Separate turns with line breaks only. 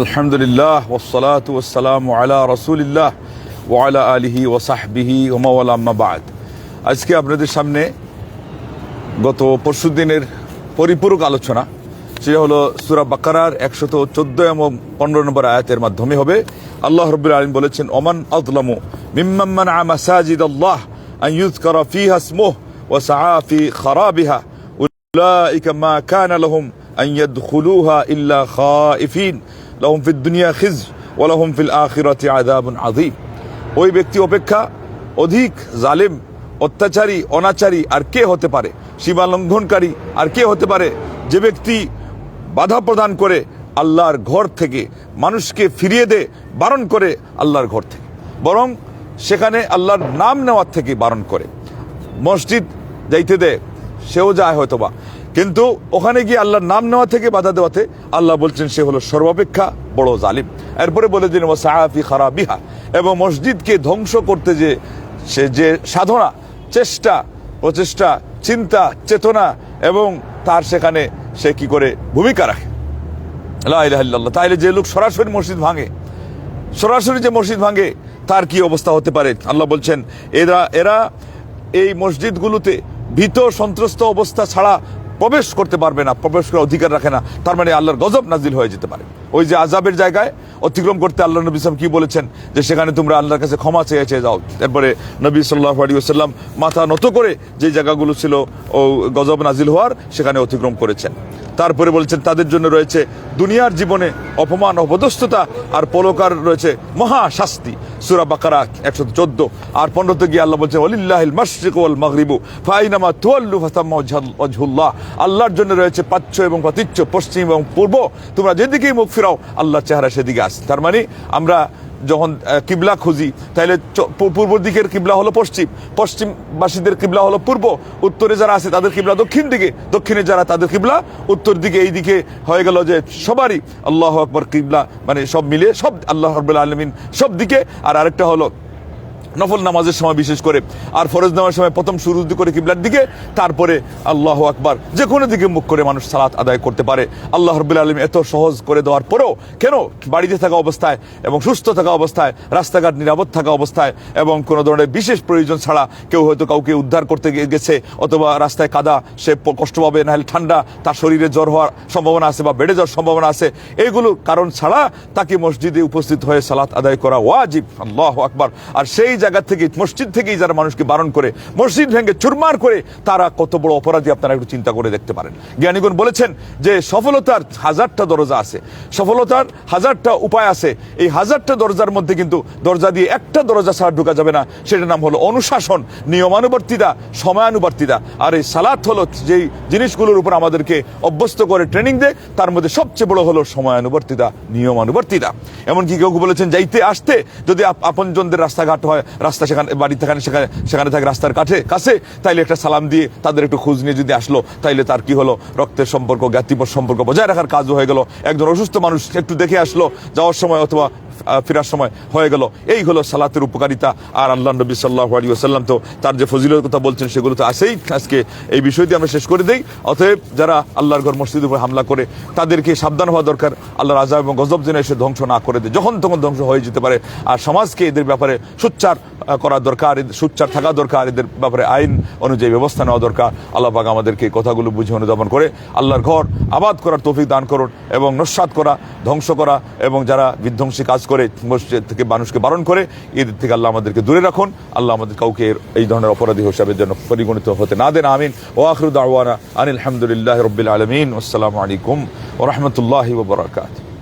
আলহামদুলিল্লাহ ওসলাত ওসালাম আলা রসুলিল্লাহ ওয়ালা আলিহি ওসাহবিহি ওমাওয়ালাম্মাবাদ আজকে আপনাদের সামনে গত পরশু দিনের পরিপূরক আলোচনা, সেটা হলো সুরা বাকারার একশত চোদ্দ এবং পনেরো নম্বর আয়াতের মাধ্যমে হবে। আল্লাহ রবুল আলম বলেছেন, ওমান আদলামু মিম্মান আমাসাজিদ আল্লাহ আইয়ুজ করা ফি হাসমোহ ও সাহাফি খারাবিহা। উল্লাহ ইকা মা কান আলহম আইয়াদ খুলুহা ইল্লা খা ইফিন লহম ফিদ দুনিয়া খিজ ওলাহম ফিল আখিরাতি আদাবন আধি ওই ব্যক্তি অপেক্ষা অধিক জালেম, অত্যাচারী, অনাচারী আর কে হতে পারে? সীমা লঙ্ঘনকারী আর কে হতে পারে? যে ব্যক্তি বাধা প্রদান করে আল্লাহর ঘর থেকে মানুষকে ফিরিয়ে দে, বারণ করে আল্লাহর ঘর থেকে। বরং সেখানে আল্লাহর নাম নেওয়ার থেকে বারণ করে। মসজিদ যাইতে দে, সেও যায় হয়তোবা। কিন্তু ওখানে গিয়ে আল্লাহর নাম নেওয়া থেকে বাধা দেওয়াতে আল্লাহ বলছেন, সে হলো সর্বাপেক্ষা বড় জালিম। এরপরে বলে দিন সাহাফি খারা বিহা এবং মসজিদকে ধ্বংস করতে যে সে যে সাধনা, চেষ্টা, প্রচেষ্টা, চিন্তা, চেতনা এবং তার সেখানে সে কি করে ভূমিকা রাখে। ইল্লাল্লাহ, তাইলে যে লোক সরাসরি মসজিদ ভাঙে, সরাসরি যে মসজিদ ভাঙে, তার কি অবস্থা হতে পারে? আল্লাহ বলছেন, এরা এরা এই মসজিদগুলোতে ভীত, সন্ত্রস্ত অবস্থা ছাড়া প্রবেশ করতে পারবে না, প্রবেশ করার অধিকার রাখে না। তার মানে আল্লাহর গজব নাজিল হয়ে যেতে পারে। ওই যে আজাবের জায়গায় অতিক্রম করতে আল্লাহ নবী সাল্লাম কি বলেছেন? যে সেখানে তোমরা আল্লাহর কাছে ক্ষমা চেয়ে চেয়ে যাও। তারপরে নবী সাল্লাহ আলী সাল্লাম মাথা নত করে যে জায়গাগুলো ছিল ও গজব নাজিল হওয়ার, সেখানে অতিক্রম করেছেন। তারপরে বলছেন, তাদের জন্য রয়েছে দুনিয়ার জীবনে অপমান, অপদস্থতা আর পলকার রয়েছে মহা শাস্তি সুরা বাকারা একশো চোদ্দ। আর পনেরোতে গিয়ে আল্লাহ বলছে অলিল্লাহিল মাসিক ওয়াল মাগরিবু, ফাইনামা তুয়াল্লু ফাতাম্মা অজহুল্লাহ আল্লাহর জন্য রয়েছে পাচ্ছ এবং প্রাতিচ্য পশ্চিম এবং পূর্ব। তোমরা যেদিকেই মুখ ফিরাও, আল্লাহর চেহারা সেদিকে আসে তার মানে আমরা যখন কিবলা খুঁজি তাহলে পূর্ব দিকের কিবলা হলো পশ্চিম, পশ্চিমবাসীদের কিবলা হলো পূর্ব, উত্তরে যারা আছে তাদের কিবলা দক্ষিণ দিকে, দক্ষিণে যারা তাদের কিবলা উত্তর দিকে, এই দিকে হয়ে গেল যে সবারই আল্লাহ আকবর কিবলা মানে সব মিলে সব, আল্লাহ আলমিন সব দিকে, আর আরেকটা হলো নফল নামাজের সময় বিশেষ করে, আর ফরজ নামাজের সময় প্রথম শুরু করে কিবলার দিকে, তারপরে আল্লাহ আকবার, যে কোনো দিকে মুখ করে মানুষ সালাত আদায় করতে পারে। আল্লাহ রব্বুল আলম এত সহজ করে দেওয়ার পরেও, কেন বাড়িতে থাকা অবস্থায় এবং সুস্থ থাকা অবস্থায়, রাস্তাঘাট নিরাপদ থাকা অবস্থায় এবং কোনো ধরনের বিশেষ প্রয়োজন ছাড়া কেউ হয়তো কাউকে উদ্ধার করতে গেছে, অথবা রাস্তায় কাদা, সে কষ্ট পাবে নাহলে ঠান্ডা, তার শরীরে জ্বর হওয়ার সম্ভাবনা আছে বা বেড়ে যাওয়ার সম্ভাবনা আছে, এইগুলো কারণ ছাড়া তাকে মসজিদে উপস্থিত হয়ে সালাত আদায় করা ওয়াজিব। আল্লাহ আকবার। আর সেই জায়গা থেকে মসজিদ থেকেই যারা মানুষকে বারণ করে, মসজিদ ভেঙে চুরমার করে, তারা কত বড় অপরাধী আপনারা একটু চিন্তা করে দেখতে পারেন। জ্ঞানীগণ বলেছেন যে সফলতার হাজারটা দরজা আছে। সফলতার হাজারটা উপায় আছে। এই হাজারটা দরজার মধ্যে কিন্তু দরজা দিয়ে একটা দরজা ছাড়া ঢোকা যাবে না। সেটার নাম হলো অনুশাসন, নিয়মানুবর্তিতা, সময়ানুবর্তিতা। আর এই সালাত হলো যেই জিনিসগুলোর উপর আমাদেরকে অভ্যস্ত করে ট্রেনিং দেয়, তার মধ্যে সবচেয়ে বড় হলো সময়ানুবর্তিতা, নিয়মানুবর্তিতা। এমনকি কেউ বলেছেন, যাইতে আসতে যদি আপনজনদের রাস্তাঘাট হয় রাস্তা সেখানে বাড়ি থাকে সেখানে সেখানে থাকে রাস্তার কাঠে কাছে। তাইলে একটা সালাম দিয়ে তাদের একটু খোঁজ নিয়ে যদি আসলো, তাইলে তার কি হলো? রক্তের সম্পর্ক, জ্ঞাতিপর সম্পর্ক বজায় রাখার কাজও হয়ে গেল। একজন অসুস্থ মানুষ একটু দেখে আসলো, যাওয়ার সময় অথবা ফেরার সময় হয়ে গেল। এই হলো সালাতের উপকারিতা। আর আল্লাহ নবী সাল্লাহ আলী আসাল্লাম তো তার যে ফজিলের কথা বলছেন, সেগুলো তো আসেই আজকে এই বিষয়টি আমরা শেষ করে দেই। অতএব যারা আল্লাহর ঘর মসজিদের উপর হামলা করে, তাদেরকে সাবধান হওয়া দরকার। আল্লাহর আজাব এবং গজব যেন এসে ধ্বংস না করে দেয়। যখন তখন ধ্বংস হয়ে যেতে পারে। আর সমাজকে এদের ব্যাপারে সুচ্চার করা দরকার। সুচ্চার থাকা দরকার। এদের ব্যাপারে আইন অনুযায়ী ব্যবস্থা নেওয়া দরকার। আল্লাহ পাক আমাদেরকে কথাগুলো বুঝে অনুধাবন করে। আল্লাহর ঘর আবাদ করার তৌফিক দান করুন এবং নস্বাত করা, ধ্বংস করা এবং যারা বিধ্বংসী কাজ করে মসজিদ থেকে মানুষকে বারণ করে এদের থেকে আল্লাহ আমাদেরকে দূরে রাখুন। আল্লাহ আমাদের কাউকে এই ধরনের অপরাধী হিসাবের জন্য পরিগণিত হতে না দেন। আমিন। ও আখরুদ আওয়ানা আনিল আলহামদুলিল্লাহ রবিল আলমিন। আসসালামু আলাইকুম ও রহমতুল্লাহ ওবরাকাত